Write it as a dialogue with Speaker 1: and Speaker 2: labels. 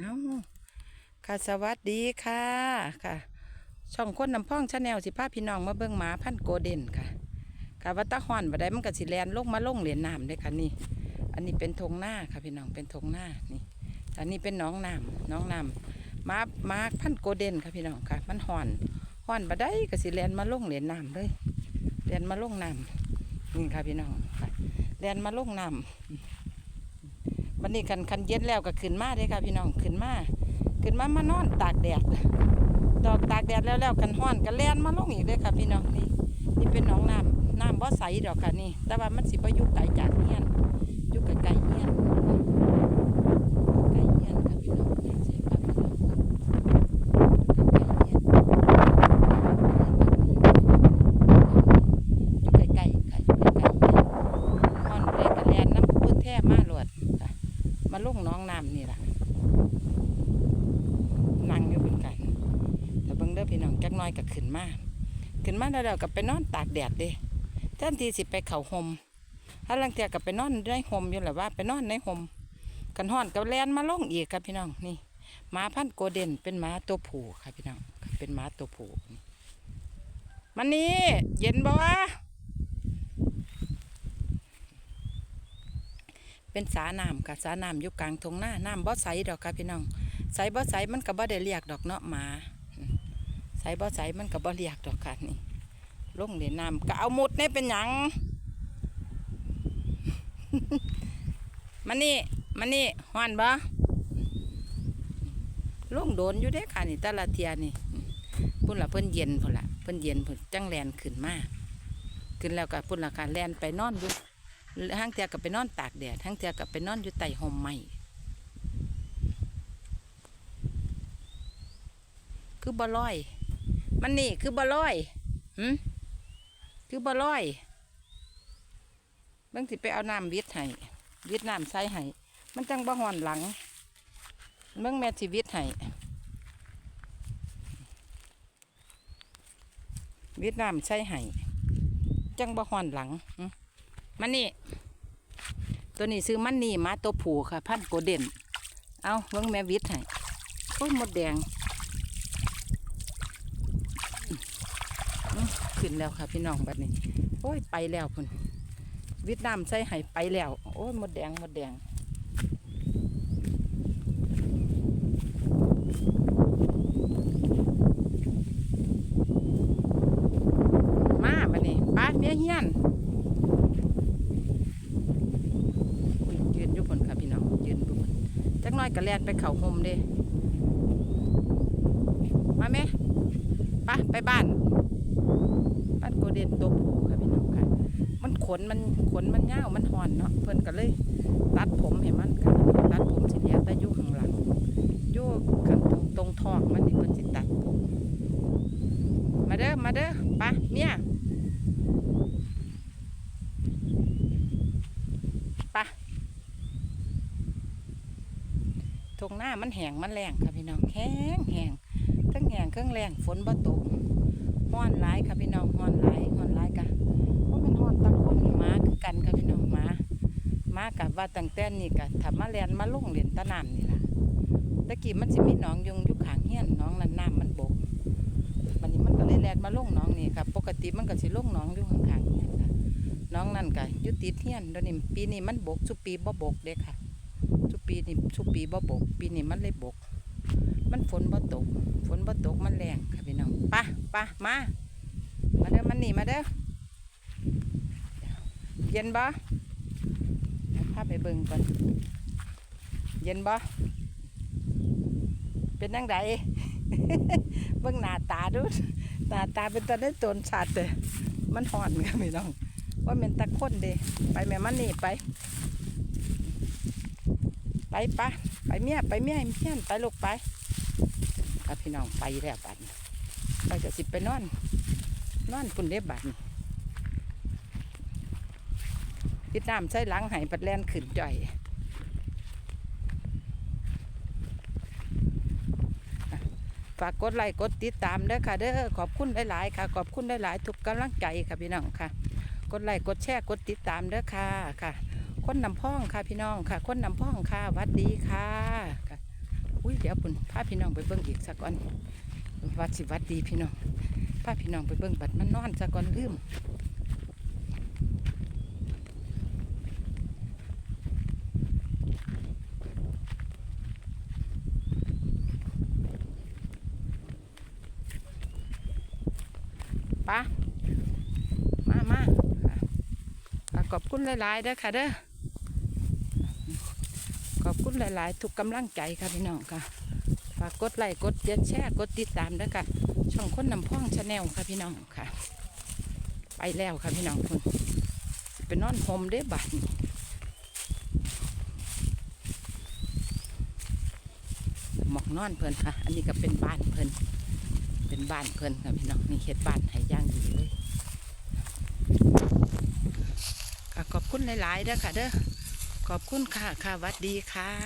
Speaker 1: เอาค่ะสวัสดีค่ะค่ะ ช่องคนนำพ่องชาแนลสิพาพี่น้องมาเบิ่งหมาพันโกเด้นค่ะค่ะวัตะฮอนบัดใดมันก็สิแลนลงมาลงเหรียญน้ำเลยค่ะนี่ อันนี้เป็นทงหน้าค่ะพี่น้องเป็นทงหน้านี่อันนี้เป็นน้องน้ำน้องน้ำหมาหมาพันโกเด้นค่ะพี่น้องค่ะ มันห่อนห่อนบัดใดก็สิแลนมาลงเหรียญน้ำเลยแลนมาลงน้ำนี่ค่ะพี่น้องค่ะแลนมาลงน้ำ วันนี้คันคันเย็นแล้วก็ขึ้นมาเด้ค่ะพี่น้องขึ้นมาขึ้นมามานอนตากแดด ดอกตากแดดแล้วแล้วกันห้อนก็แล่นมาลงอีกเด้อค่ะพี่น้องนี่นี่เป็นหนองน้ำน้ำบ่ใสดอกค่ะนี่ แต่ว่ามันสิบ่ยู่ไกลจากเฮียนยู่ไกลไกลเฮียนค่ะพี่น้องนี่สิค่ะพี่น้องค่ะไกลเฮียนยู่ไกลไกลเฮียนห้อนเลยก็แล่นน้ำพุแท้มาโลด มาลงน้องน้ำนี่ล่ะนั่งอยู่เป็นกันแต่เบิ่งเด้อพี่น้องจักหน้อยก็ขึ้นมาขึ้นมาแล้วเราก็ไปนอนตากแดดเด้แทนทีสิไปเขาห่มถ้าลังเทียก็ไปนอนในห่มอยู่แหละว่าไปนอนในห่มกันห้อนกับแลนมาลงอีกครับพี่น้องนี่หมาพันโกเดนเป็นหมาตัวผู้ค่ะพี่น้องเป็นหมาตัวผู้มันนี่เย็นบ่วะ เป็นสาน้ำค่ะสาน้ำอยู่กลางทงหน้าน้ำบ่ใสดอกค่ะพี่น้องใสบ่ใสมันก็บ่ได้เรียกดอกเนาะหมาใสบ่ใสมันก็บ่เรียกดอกค่ะนี่ลงเล่นน้ำก็เอาหมุดนี่เป็นหยังมันนี่มันนี่ฮ้อนบ่ลงโดนอยู่เด้ค่ะนี่ต่ละเทียนี่พุ่นละเพิ่นเย็นพุ่นละเพิ่นเย็นพุ่นจังแลนขึ้นมาขึ้นแล้วก็พุ่นละค่ะแลนไปนอนอยู่ ห้างเทียกับไปนอนตากแดดห้างเทียกับไปนอนอยู่ใต้ห่มไม้คือบ่ลอย มันนี่คือบ่ลอยหืมคือบ่ลอยเบางสิไปเอาน้ำวิทย์ให้วิทย์น้ำใส่ให้มันจังบ่หอนหลังเบิ่งแม่สิวิทย์ให้วิทย์น้ำใส่ให้จังบ่หอนหลังหื มันนี่ ตัวนี้ซื้อมันนี่มาตัวผูค่ะ พันโกเด้นเอาเบิ่งแม่วิทย์ให้โอ้ยหมดแดง ขึ้นแล้วค่ะพี่น้องบัดนี้ โอ้ยไปแล้วพุ่นวิทย์น้ำใส่ให้ไปแล้ว โอ้ยหมดแดงหมดแดงมาบัดนี้ป้าเมียเฮียนอยู่บนค่ะพี่น้องยืนอยู่บนจักหน้อยกระ แลนไปเข่าห่มเด้มาไหมปะไปบ้าน บ้านโกเดนตัวผู้ค่ะพี่น้องค่ะ มันขนมันขนมันยาวมันหอนเนาะเพิ่นก็เลย ตัดผมให้มันค่ะตัดผมสิเหลียแต่อยู่ข้างหลังอยู่ข้างตรงตรงท้องมันนี่เพิ่นสิตัดผมมาเด้อมาเด้อไปเนี่ย ทงหน้ามันแห้งมันแรงค่ะพี่น้องแห้งแห้งเครื่องแห้งเครื่องแรงฝนบ่ตกห้อนหลายค่ะพี่น้องห้อนหลายห้อนหลายกะว่ามันห้อนตะคนหมาคือกันค่ะพี่น้องหมาหมากับว่าตั้งแต่นี่กะถ้ามาแลนมาลงเหรียญตะน้ำนี่ล่ะตะกี้มันสิมีหนองยุงอยู่ขางเฮี้ยนหนองนั้นน้ำมันบกวันนี้มันก็เลยแลนมาลงหนองนี่ค่ะปกติมันก็สิลงหนองอยู่ข้างๆนค่ะหนองนั่นก็ยู่ติเฮียนเดี๋ยวนี้ปีนี้มันบกสุปีบ่บกเด้ค่ะ ทุกปีนี่ทุกปีบ่บก ปีนี้มันเลยบก มันฝนบ่ตก ฝนบ่ตกมันแรงค่ะพี่น้องปะปะมา มาเด้อมันหนีมาเด้อเย็นบ่พาไปเบิ่งก่อนเย็นบ่เป็นจังไดเบิ่งหน้าตาดูหน้าตาเป็นตาได้ตนสัตว์เด้มันห่อนค่ะพี่น้องว่าเป็นตะคนเด้ไปแม่มันนี่ไป ไปปะไปเมียไปเมียให้เมียนไปลูกไปครับพี่น้องไปแล้วบัดนี้ไปจะสิไปนอน นอนปุ่นเด้บัดนี้ติดน้ำใส่หลังให้ปัดแลนขึ้นจ่อยฝากกดไลค์กดติดตามเด้อค่ะเด้อขอบคุณหลายๆค่ะ ขอบคุณหลายๆทุกกำลังใจค่ะพี่น้องค่ะ กดไลค์กดแชร์กดติดตามเด้อค่ะค่ะ คนนำพ่องค่ะพี่น้องค่ะ คนนำพ่องค่ะวัดดีค่ะค่ะอุ้ยเดี๋ยวปุ่นพาพี่น้องไปเบิ่งอีกสักก่อนวัดสิวัดดีพี่น้องพาพี่น้องไปเบิ่งบัดมันนอนสักก่อนลืมปะมามาขอบคุณหลายๆเด้อค่ะเด้อ ขอบคุณหลาย ๆ ทุกกำลังใจค่ะพี่น้องค่ะ ฝากกดไลค์กดแชร์กดติดตามด้วยค่ะ ช่องคนนำพ่องชาแนลค่ะพี่น้องค่ะ ไปแล้วค่ะพี่น้องคุณไปนอนโฮมเด้บัดนี้หมอกนอนเพลินค่ะ อันนี้ก็เป็นบ้านเพลินเป็นบ้านเพลินค่ะพี่น้องนี่เฮ็ดบ้านให้อย่างดีเลยขอบคุณหลาย ๆ เด้อค่ะเด้อ ขอบคุณค่ะค่ะวัดดีค่ะ